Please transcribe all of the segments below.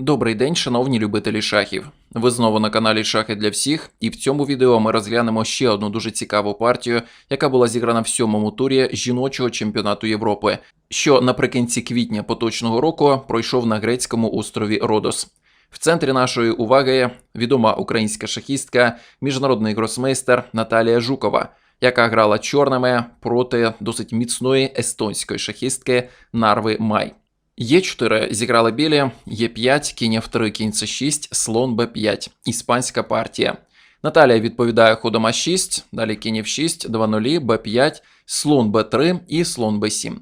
Добрий день, шановні любителі шахів. Ви знову на каналі Шахи для всіх, і в цьому відео ми розглянемо ще одну дуже цікаву партію, яка була зіграна в сьомому турі жіночого чемпіонату Європи, що наприкінці квітня поточного року пройшов на грецькому острові Родос. В центрі нашої уваги відома українська шахістка, міжнародний гросмейстер Наталія Жукова, яка грала чорними проти досить міцної естонської шахістки Нарви Май. Є4 зіграли білі, Є5, кінь F3, кінь С6, слон Б5, іспанська партія. Наталія відповідає ходом А6, далі кінь F6, 2 0 Б5, слон Б3 і слон Б7.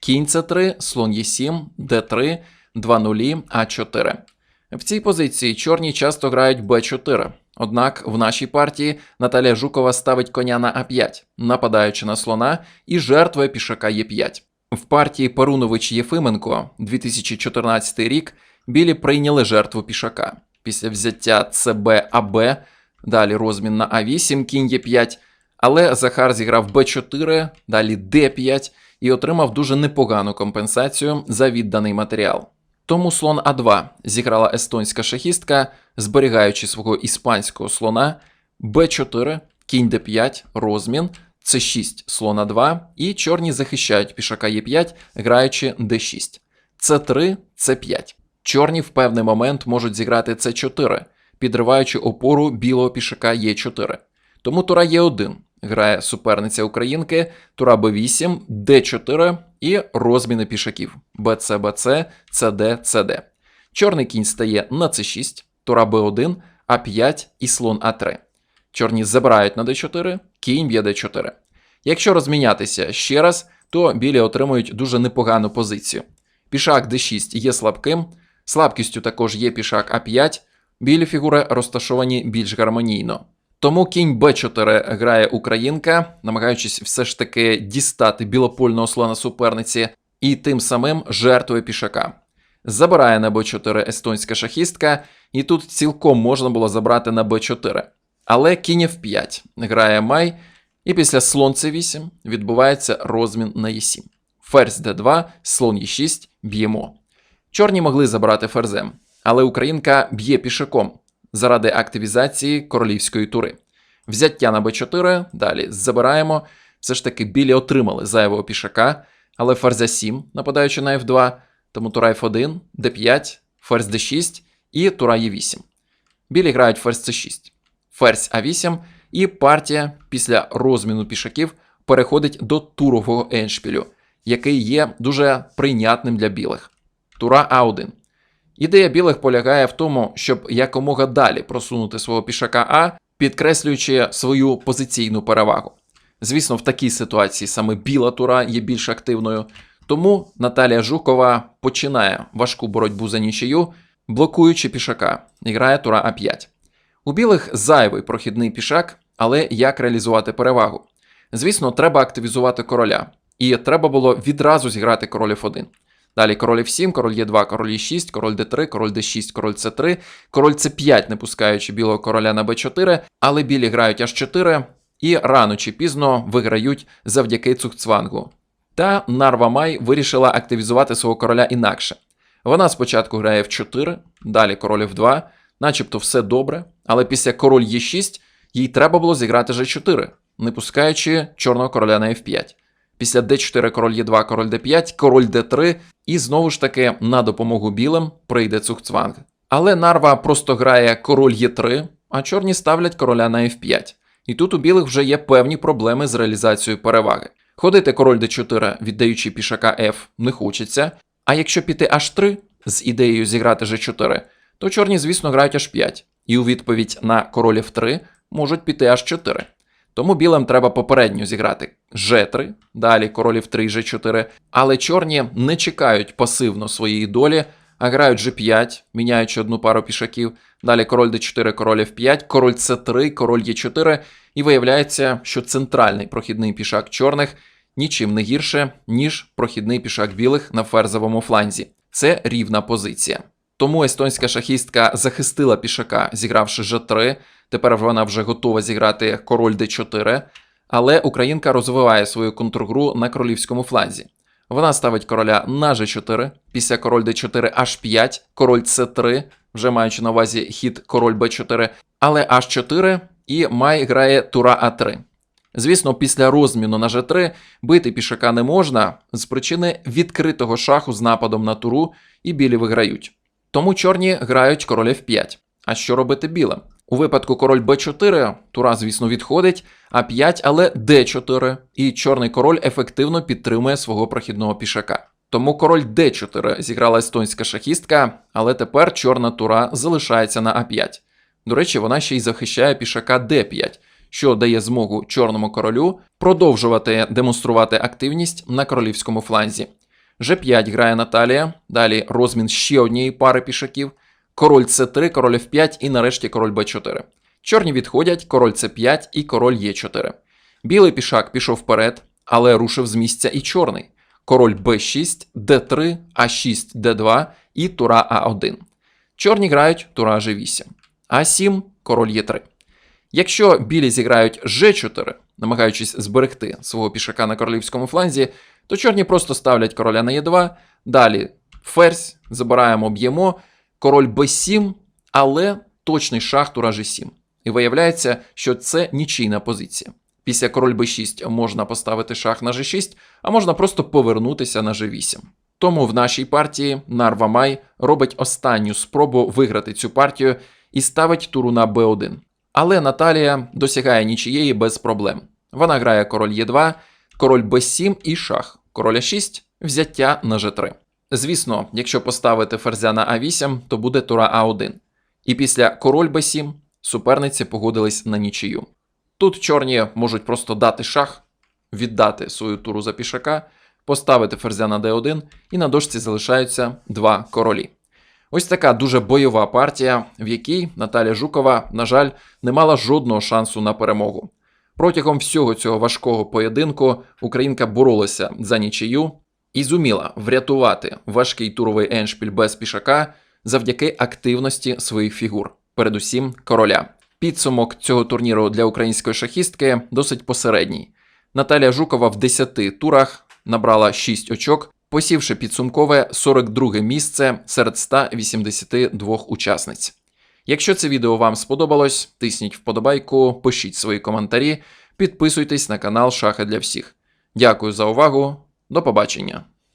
Кінь С3, слон Е7, Д3, 2 0 А4. В цій позиції чорні часто грають Б4. Однак в нашій партії Наталія Жукова ставить коня на А5, нападаючи на слона і жертвує пішака Е5. В партії Парунович Єфименко 2014 рік білі прийняли жертву пішака. Після взяття ЦБ АБ, далі розмін на А8, кінь Е5, але Захар зіграв Б4, далі Д5 і отримав дуже непогану компенсацію за відданий матеріал. Тому слон А2 зіграла естонська шахістка, зберігаючи свого іспанського слона, Б4, кінь Д5, розмін, С6, слон А2, і чорні захищають пішака Е5, граючи Д6. С3, С5. Чорні в певний момент можуть зіграти С4, підриваючи опору білого пішака Е4. Тому тура Е1 грає суперниця українки, тура Б8, Д4 і розміни пішаків БЦ, БЦ, ЦД, ЦД. Чорний кінь стає на С6, тура Б1, А5 і слон А3. Чорні забирають на d4, кінь б'є d4. Якщо розмінятися ще раз, то білі отримують дуже непогану позицію. Пішак d6 є слабким, слабкістю також є пішак А5, білі фігури розташовані більш гармонійно. Тому кінь Б4 грає українка, намагаючись все ж таки дістати білопольного слона суперниці, і тим самим жертвує пішака. Забирає на Б4 естонська шахістка, і тут цілком можна було забрати на Б4. Але кінь F5 грає Май, і після слон C8 відбувається розмін на Е7. Ферзь D2, слон Е6, б'ємо. Чорні могли забрати ферзем, але українка б'є пішаком заради активізації королівської тури. Взяття на Б4, далі забираємо. Все ж таки білі отримали зайвого пішака, але ферзя 7, нападаючи на F2, тому тура F1, D5, ферзь D6 і тура Е8. Білі грають ферзь C6 ферзь А8, і партія після розміну пішаків переходить до турового еншпілю, який є дуже прийнятним для білих. Тура А1. Ідея білих полягає в тому, щоб якомога далі просунути свого пішака А, підкреслюючи свою позиційну перевагу. Звісно, в такій ситуації саме біла тура є більш активною, тому Наталія Жукова починає важку боротьбу за нічию, блокуючи пішака, і грає тура А5. У білих зайвий прохідний пішак, але як реалізувати перевагу? Звісно, треба активізувати короля, і треба було відразу зіграти король F1. Далі король F7, король Е2, король Е6, король Д3, король Д6, король С3, король С5, не пускаючи білого короля на Б4, але білі грають H4 і рано чи пізно виграють завдяки цухцвангу. Та Нарва Май вирішила активізувати свого короля інакше. Вона спочатку грає F4, далі король F2, начебто все добре, але після король Е6 їй треба було зіграти G4, не пускаючи чорного короля на F5. Після D4 король Е2, король D5, король D3, і знову ж таки на допомогу білим прийде цухцванг. Але Нарва просто грає король Е3, а чорні ставлять короля на F5. І тут у білих вже є певні проблеми з реалізацією переваги. Ходити король d4, віддаючи пішака F, не хочеться. А якщо піти H3 з ідеєю зіграти G4, то чорні, звісно, грають H5, і у відповідь на король F3 можуть піти H4. Тому білим треба попередньо зіграти G3, далі король F3 G4, але чорні не чекають пасивно своєї долі, а грають G5, міняючи одну пару пішаків, далі король D4, король F5, король C3, король Е4, і виявляється, що центральний прохідний пішак чорних нічим не гірше, ніж прохідний пішак білих на ферзовому фланзі. Це рівна позиція. Тому естонська шахістка захистила пішака, зігравши G3. Тепер вона вже готова зіграти король D4. Але українка розвиває свою контргру на королівському фланзі. Вона ставить короля на g4, після король d4 h5, король c3, вже маючи на увазі хід король b4, але h4 і май грає тура a3. Звісно, після розміну на g3 бити пішака не можна з причини відкритого шаху з нападом на туру, і білі виграють. Тому чорні грають король f5. А що робити білим? У випадку король b4, тура, звісно, відходить, а5, але d4, і чорний король ефективно підтримує свого прохідного пішака. Тому король d4 зіграла естонська шахістка, але тепер чорна тура залишається на а5. До речі, вона ще й захищає пішака d5, що дає змогу чорному королю продовжувати демонструвати активність на королівському фланзі. G5 грає Наталія, далі розмін ще однієї пари пішаків, король c3, король f5 і нарешті король b4. Чорні відходять, король c5 і король e4. Білий пішак пішов вперед, але рушив з місця і чорний. Король b6, d3, a6, d2 і тура a1. Чорні грають тура g8, а7, король e3. Якщо білі зіграють g4, намагаючись зберегти свого пішака на королівському фланзі, то чорні просто ставлять короля на e2, далі ферзь, забираємо, б'ємо, король b7, але точний шах тура g7. І виявляється, що це нічийна позиція. Після король b6 можна поставити шах на g6, а можна просто повернутися на g8. Тому в нашій партії Нарва Май робить останню спробу виграти цю партію і ставить туру на b1. Але Наталія досягає нічиєї без проблем. Вона грає король Е2, король Б7 і шах, король А6, взяття на Ж3. Звісно, якщо поставити ферзя на А8, то буде тура А1. І після король Б7 суперниці погодились на нічию. Тут чорні можуть просто дати шах, віддати свою туру за пішака, поставити ферзя на d1, і на дошці залишаються два королі. Ось така дуже бойова партія, в якій Наталя Жукова, на жаль, не мала жодного шансу на перемогу. Протягом всього цього важкого поєдинку Українка боролася за нічию і зуміла врятувати важкий туровий еншпіль без пішака завдяки активності своїх фігур, передусім короля. Підсумок цього турніру для української шахістки досить посередній. Наталія Жукова в 10 турах набрала 6 очок, посівши підсумкове 42 місце серед 182 учасниць. Якщо це відео вам сподобалось, тисніть вподобайку, пишіть свої коментарі, підписуйтесь на канал Шахи для всіх. Дякую за увагу, до побачення!